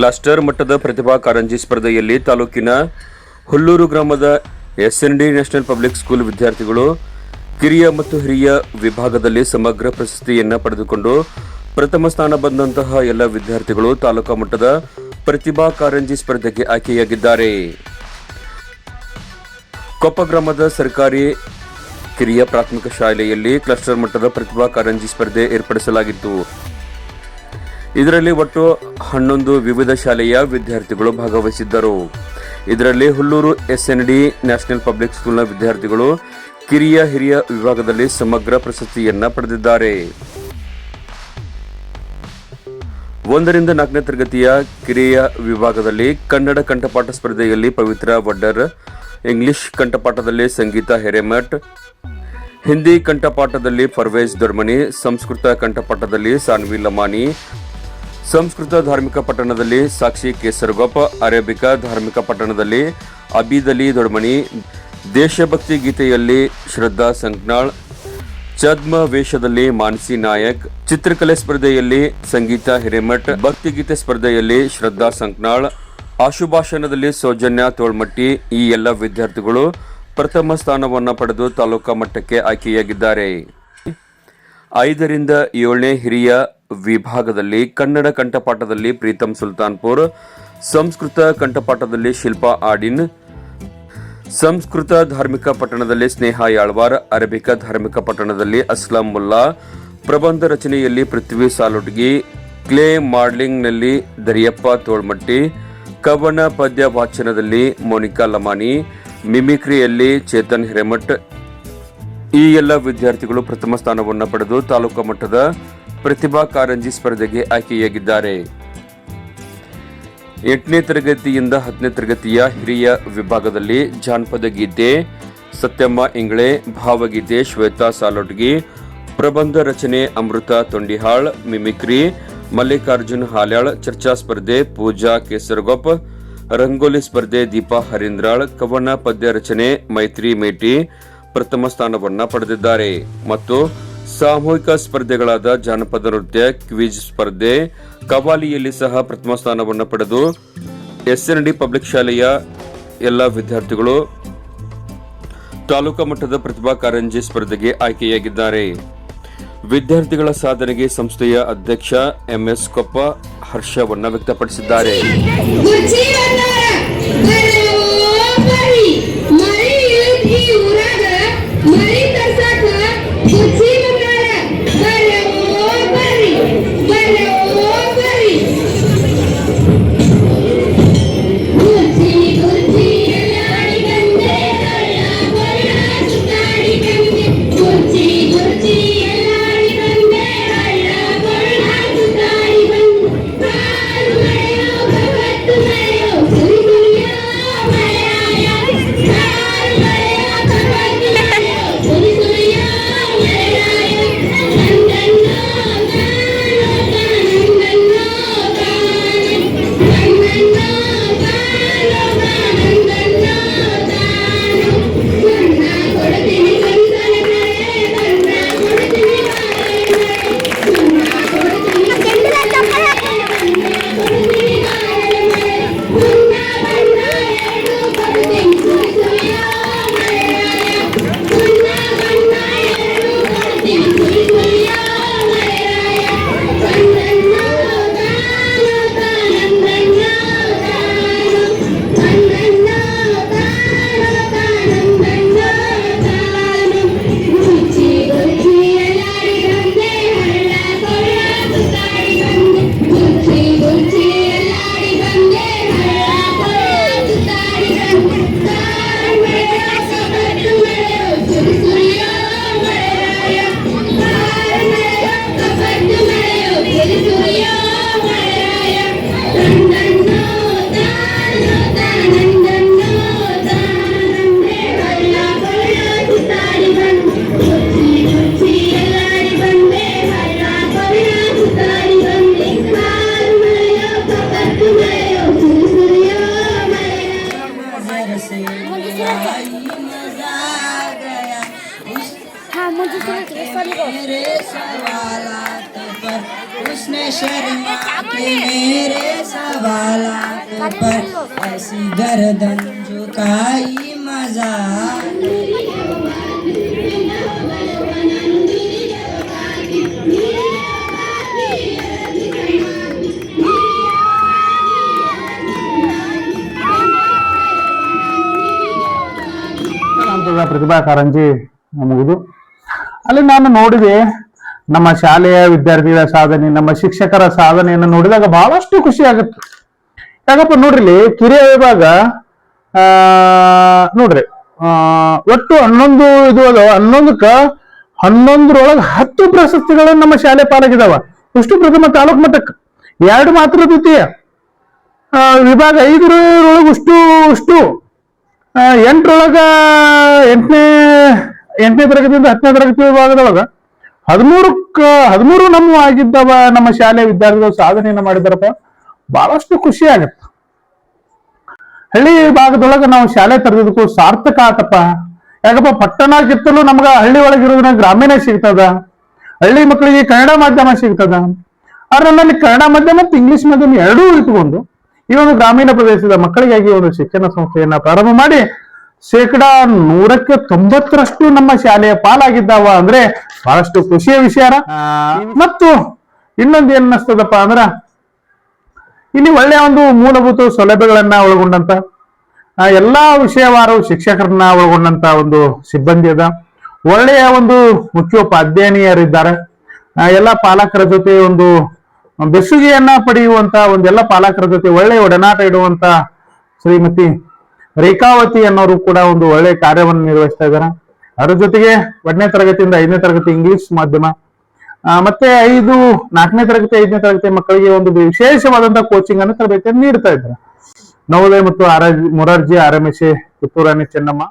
Cluster ಮಟ್ಟದ ಪ್ರತಿಭಾ ಕಾರಂಜಿ ಸ್ಪರ್ಧೆಯಲ್ಲಿ ತಾಲೂಕಿನ ಹುಲ್ಲೂರು ಗ್ರಾಮದ ಎಸ್ಎನ್ಡಿ ನ್ಯಾಷನಲ್ ಪಬ್ಲಿಕ್ ಸ್ಕೂಲ್ ವಿದ್ಯಾರ್ಥಿಗಳು ಕಿರಿಯ ಮತ್ತು ಹಿರಿಯ ವಿಭಾಗದಲ್ಲಿ ಸಮಗ್ರ ಪ್ರಶಸ್ತಿಯನ್ನು ಪಡೆದುಕೊಂಡು ಪ್ರಥಮ ಸ್ಥಾನ ಬಂದಂತಹ ಎಲ್ಲ ವಿದ್ಯಾರ್ಥಿಗಳು ತಾಲೂಕಾ ಮಟ್ಟದ ಪ್ರತಿಭಾ ಕಾರಂಜಿ ಸ್ಪರ್ಧೆಗೆ ಆಯ್ಕೆಯಾಗಿದ್ದಾರೆ. ಕೊಪ್ಪ ಗ್ರಾಮದ ಸರ್ಕಾರಿ ಕಿರಿಯ ಪ್ರಾಥಮಿಕ ಶಾಲೆಯಲ್ಲಿ ಕ್ಲಸ್ಟರ್ ಮಟ್ಟದ ಪ್ರತಿಭಾ ಕಾರಂಜಿ ಸ್ಪರ್ಧೆ ಏರ್ಪಡಿಸಲಾಗಿತ್ತು. ಇದರಲ್ಲಿ ಒಟ್ಟು ಹನ್ನೊಂದು ವಿವಿಧ ಶಾಲೆಯ ವಿದ್ಯಾರ್ಥಿಗಳು ಭಾಗವಹಿಸಿದ್ದರು. ಇದರಲ್ಲಿ ಹುಲ್ಲೂರು ಎಸ್ಎನ್ಡಿ ನ್ಯಾಷನಲ್ ಪಬ್ಲಿಕ್ ಸ್ಕೂಲ್ನ ವಿದ್ಯಾರ್ಥಿಗಳು ಕಿರಿಯ ಹಿರಿಯ ವಿಭಾಗದಲ್ಲಿ ಸಮಗ್ರ ಪ್ರಶಸ್ತಿಯನ್ನ ಪಡೆದಿದ್ದಾರೆ. ಒಂದರಿಂದ ನಾಲ್ಕನೇ ತರಗತಿಯ ಕಿರಿಯ ವಿಭಾಗದಲ್ಲಿ ಕನ್ನಡ ಕಂಠಪಾಠ ಸ್ಪರ್ಧೆಯಲ್ಲಿ ಪವಿತ್ರ ವಡ್ಡರ್, ಇಂಗ್ಲಿಷ್ ಕಂಠಪಾಠದಲ್ಲಿ ಸಂಗೀತ ಹೆರೆಮಠ್, ಹಿಂದಿ ಕಂಠಪಾಠದಲ್ಲಿ ಪರ್ವೇಜ್ ದೊರ್ಮನಿ ಸಂಸ್ಕೃತ ಕಂಠಪಾಠದಲ್ಲಿ ಸಾನ್ವಿ ಲಮಾನಿ ಸಂಸ್ಕೃತ ಧಾರ್ಮಿಕ ಪಟ್ಟಣದಲ್ಲಿ ಸಾಕ್ಷಿ ಕೇಸರಗೊಪ್ಪ ಅರೇಬಿಕ ಧಾರ್ಮಿಕ ಪಟ್ಟಣದಲ್ಲಿ ಅಬಿದಲಿ ಅಲಿ ದೊಡ್ಮನಿ ದೇಶಭಕ್ತಿ ಗೀತೆಯಲ್ಲಿ ಶ್ರದ್ಧಾ ಸಂಕ್ನಾಳ್ ಚದ್ಮ ವೇಷದಲ್ಲಿ ಮಾನಸಿ ನಾಯಕ್, ಚಿತ್ರಕಲೆ ಸ್ಪರ್ಧೆಯಲ್ಲಿ ಸಂಗೀತ ಹಿರೇಮಠ್ ಭಕ್ತಿಗೀತೆ ಸ್ಪರ್ಧೆಯಲ್ಲಿ ಶ್ರದ್ಧಾ ಸಂಕ್ನಾಳ್, ಆಶುಭಾಷಣದಲ್ಲಿ ಸೌಜನ್ಯ ತೋಳ್ಮಟ್ಟಿ ಈ ಎಲ್ಲ ವಿದ್ಯಾರ್ಥಿಗಳು ಪ್ರಥಮ ಸ್ಥಾನವನ್ನು ಪಡೆದು ತಾಲೂಕಾ ಮಟ್ಟಕ್ಕೆ ಆಯ್ಕೆಯಾಗಿದ್ದಾರೆ. ಐದರಿಂದ ಏಳನೇ ಹಿರಿಯ ವಿಭಾಗದಲ್ಲಿ ಕನ್ನಡ ಕಂಠಪಾಠದಲ್ಲಿ ಪ್ರೀತಂ ಸುಲ್ತಾನ್ಪುರ್, ಸಂಸ್ಕೃತ ಕಂಠಪಾಠದಲ್ಲಿ ಶಿಲ್ಪಾ ಆಡಿನ್, ಸಂಸ್ಕೃತ ಧಾರ್ಮಿಕ ಪಟ್ಟಣದಲ್ಲಿ ಸ್ನೇಹ ಯಾಳ್ವಾರ್, ಅರಬಿಕ ಧಾರ್ಮಿಕ ಪಟ್ಟಣದಲ್ಲಿ ಅಸ್ಲಾಂ ಮುಲ್ಲಾ, ಪ್ರಬಂಧ ರಚನೆಯಲ್ಲಿ ಪೃಥ್ವಿ ಸಾಲುಟ್ಗಿ ಕ್ಲೇ ಮಾಡ್ಲಿಂಗ್ನಲ್ಲಿ ದರಿಯಪ್ಪ ತೋಳ್ಮಟ್ಟಿ, ಕವನ ಪದ್ಯ ವಾಚನದಲ್ಲಿ ಮೋನಿಕಾ ಲಮಾನಿ, ಮಿಮಿಕ್ರಿಯಲ್ಲಿ ಚೇತನ್ ಹಿರೇಮಠ್ ಈ ಎಲ್ಲ ವಿದ್ಯಾರ್ಥಿಗಳು ಪ್ರಥಮ ಸ್ಥಾನವನ್ನು ಪಡೆದು ತಾಲೂಕು ಮಟ್ಟದ ಪ್ರತಿಭಾ ಕಾರಂಜಿ ಸ್ಪರ್ಧೆಗೆ ಆಯ್ಕೆಯಾಗಿದ್ದಾರೆ. ಎಂಟನೇ ತರಗತಿಯಿಂದ ಹತ್ತನೇ ತರಗತಿಯ ಹಿರಿಯ ವಿಭಾಗದಲ್ಲಿ ಜಾನಪದ ಗೀತೆ, ಸತ್ಯಮ್ಮ ಇಂಗ್ಳೆ, ಭಾವಗೀತೆ, ಶ್ವೇತಾ ಸಾಲೋಟ್ಗಿ ಪ್ರಬಂಧ ರಚನೆ ಅಮೃತ ತೊಂಡಿಹಾಳ್, ಮಿಮಿಕ್ರಿ, ಮಲ್ಲಿಕಾರ್ಜುನ್ ಹಾಲ್ಯಾಳ್, ಚರ್ಚಾ ಸ್ಪರ್ಧೆ, ಪೂಜಾ ಕೇಸರಗೊಪ್ಪ ರಂಗೋಲಿ ಸ್ಪರ್ಧೆ ದೀಪಾ ಹರೀಂದ್ರಾಳ್, ಕವನ ಪದ್ಯ ರಚನೆ, ಮೈತ್ರಿ ಮೇಟಿ ಪ್ರಥಮ ಸ್ಥಾನವನ್ನ ಪಡೆದಿದ್ದಾರೆ ಮತ್ತು ಸಾಮೂಹಿಕ ಸ್ಪರ್ಧೆಗಳಾದ ಜಾನಪದ ನೃತ್ಯ ಕ್ವಿಜ್ ಸ್ಪರ್ಧೆ ಕವಾಲಿಯಲ್ಲಿ ಸಹ ಪ್ರಥಮ ಸ್ಥಾನವನ್ನು ಪಡೆದು ಎಸ್ಎನ್ಡಿ ಪಬ್ಲಿಕ್ ಶಾಲೆಯ ಎಲ್ಲ ವಿದ್ಯಾರ್ಥಿಗಳು ತಾಲೂಕಾ ಮಟ್ಟದ ಪ್ರತಿಭಾ ಕಾರಂಜಿ ಸ್ಪರ್ಧೆಗೆ ಆಯ್ಕೆಯಾಗಿದ್ದಾರೆ ವಿದ್ಯಾರ್ಥಿಗಳ ಸಾಧನೆಗೆ ಸಂಸ್ಥೆಯ ಅಧ್ಯಕ್ಷ ಎಂಎಸ್ ಕೊಪ್ಪ ಹರ್ಷವನ್ನ ವ್ಯಕ್ತಪಡಿಸಿದ್ದಾರೆ मेरे सवालात पर उसने शर्मा के मेरे सवालात पर ऐसी गर्दन झुकाई मजा ಅಂತದ ಪ್ರತಿಭಾ ಕಾರಂಜಿ ಮುಗಿದು ಅಲ್ಲಿ ನಾನು ನೋಡಿದೆ ನಮ್ಮ ಶಾಲೆಯ ವಿದ್ಯಾರ್ಥಿಗಳ ಸಾಧನೆ ನಮ್ಮ ಶಿಕ್ಷಕರ ಸಾಧನೆಯನ್ನು ನೋಡಿದಾಗ ಬಹಳಷ್ಟು ಖುಷಿ ಆಗುತ್ತೆ. ಯಾಕಪ್ಪ ನೋಡ್ರಿ ಕಿರಿಯ ವಿಭಾಗ ಆ ನೋಡ್ರಿ ಒಟ್ಟು ಹನ್ನೊಂದು ಇದು ಅದ ಹನ್ನೊಂದಕ್ಕ ಹನ್ನೊಂದರೊಳಗೆ ಹತ್ತು ಪ್ರಶಸ್ತಿಗಳು ನಮ್ಮ ಶಾಲೆ ಪಾಲಾಗಿದಾವ. ಇಷ್ಟು ಪ್ರಥಮ ತಾಲೂಕು ಮಟ್ಟಕ್ಕೆ? ಎರಡು ಮಾತ್ರ ದ್ವಿತೀಯ. ವಿಭಾಗ ಐದರೊಳಗೆ ಅಷ್ಟು ಆ, ಎಂಟರೊಳಗ ಎಂಟನೇ ಎಂಟನೇ ತರಗತಿಯಿಂದ ಹತ್ತನೇ ತರಗತಿ ವಿಭಾಗದೊಳಗ ಹದಿಮೂರಕ್ಕ ಹದಿಮೂರು ನಮ್ಮ ಆಗಿದ್ದವ, ನಮ್ಮ ಶಾಲೆ ವಿದ್ಯಾರ್ಥಿಗಳು ಸಾಧನೆಯನ್ನು ಮಾಡಿದಾರಪ್ಪ ಬಹಳಷ್ಟು ಖುಷಿ ಆಗತ್ತ. ಹಳ್ಳಿ ಭಾಗದೊಳಗ ನಾವು ಶಾಲೆ ತೆರೆದಕ್ಕೂ ಸಾರ್ಥಕ ಆತಪ್ಪ. ಯಾಕಪ್ಪ ಪಟ್ಟಣಕ್ಕಿಂತಲೂ ನಮ್ಗ ಹಳ್ಳಿ ಒಳಗಿರೋದನ್ನ ಗ್ರಾಮೀಣ ಸಿಗ್ತದ. ಹಳ್ಳಿ ಮಕ್ಕಳಿಗೆ ಕನ್ನಡ ಮಾಧ್ಯಮ ಸಿಗ್ತದ. ಆದ್ರೆ ನನ್ನಲ್ಲಿ ಕನ್ನಡ ಮಾಧ್ಯಮ ಮತ್ತು ಇಂಗ್ಲಿಷ್ ಮಾಧ್ಯಮ ಎರಡೂ ಇಟ್ಕೊಂಡು ಈ ಒಂದು ಗ್ರಾಮೀಣ ಪ್ರದೇಶದ ಮಕ್ಕಳಿಗಾಗಿ ಒಂದು ಶಿಕ್ಷಣ ಸಂಸ್ಥೆಯನ್ನ ಪ್ರಾರಂಭ ಮಾಡಿ ಶೇಕಡ ನೂರಕ್ಕೆ ತೊಂಬತ್ತರಷ್ಟು ನಮ್ಮ ಶಾಲೆಯ ಪಾಲಾಗಿದ್ದಾವ ಅಂದ್ರೆ ಬಹಳಷ್ಟು ಖುಷಿಯ ವಿಷಯ ಮತ್ತು ಇನ್ನೊಂದು ಏನ್ ಅನ್ನಿಸ್ತದಪ್ಪ ಅಂದ್ರ ಇಲ್ಲಿ ಒಳ್ಳೆಯ ಒಂದು ಮೂಲಭೂತ ಸೌಲಭ್ಯಗಳನ್ನ ಒಳಗೊಂಡಂತ ಎಲ್ಲಾ ವಿಷಯವಾರು ಶಿಕ್ಷಕರನ್ನ ಒಳಗೊಂಡಂತ ಒಂದು ಸಿಬ್ಬಂದಿ ಅದ. ಒಳ್ಳೆಯ ಒಂದು ಮುಖ್ಯೋಪಾಧ್ಯಾಯನಿಯರಿದ್ದಾರೆ. ಎಲ್ಲ ಪಾಲಕರ ಜೊತೆ ಒಂದು ಬೆಸುಗೆಯನ್ನ ಪಡೆಯುವಂತ ಒಂದೆಲ್ಲ ಪಾಲಕರ ಜೊತೆ ಒಳ್ಳೆಯ ಒಡನಾಟ ಇಡುವಂತ ಶ್ರೀಮತಿ ರೇಖಾವತಿ ಅನ್ನೋರು ಕೂಡ ಒಂದು ಒಳ್ಳೆ ಕಾರ್ಯವನ್ನು ನಿರ್ವಹಿಸ್ತಾ ಇದ್ದಾರೆ. ಅದ್ರ ಜೊತೆಗೆ ಒಂದನೇ ತರಗತಿಯಿಂದ ಐದನೇ ತರಗತಿ ಇಂಗ್ಲಿಷ್ ಮಾಧ್ಯಮ. ಮತ್ತೆ ಐದು, ನಾಲ್ಕನೇ ತರಗತಿ, ಐದನೇ ತರಗತಿ ಮಕ್ಕಳಿಗೆ ಒಂದು ವಿಶೇಷವಾದಂತಹ ಕೋಚಿಂಗ್ ಅನ್ನು ತರಬೇತಿಯನ್ನು ನೀಡ್ತಾ ಇದ್ದಾರೆ. ನವೋದಯ ಮತ್ತು R Morarji, R M S Kitturani Chennamma.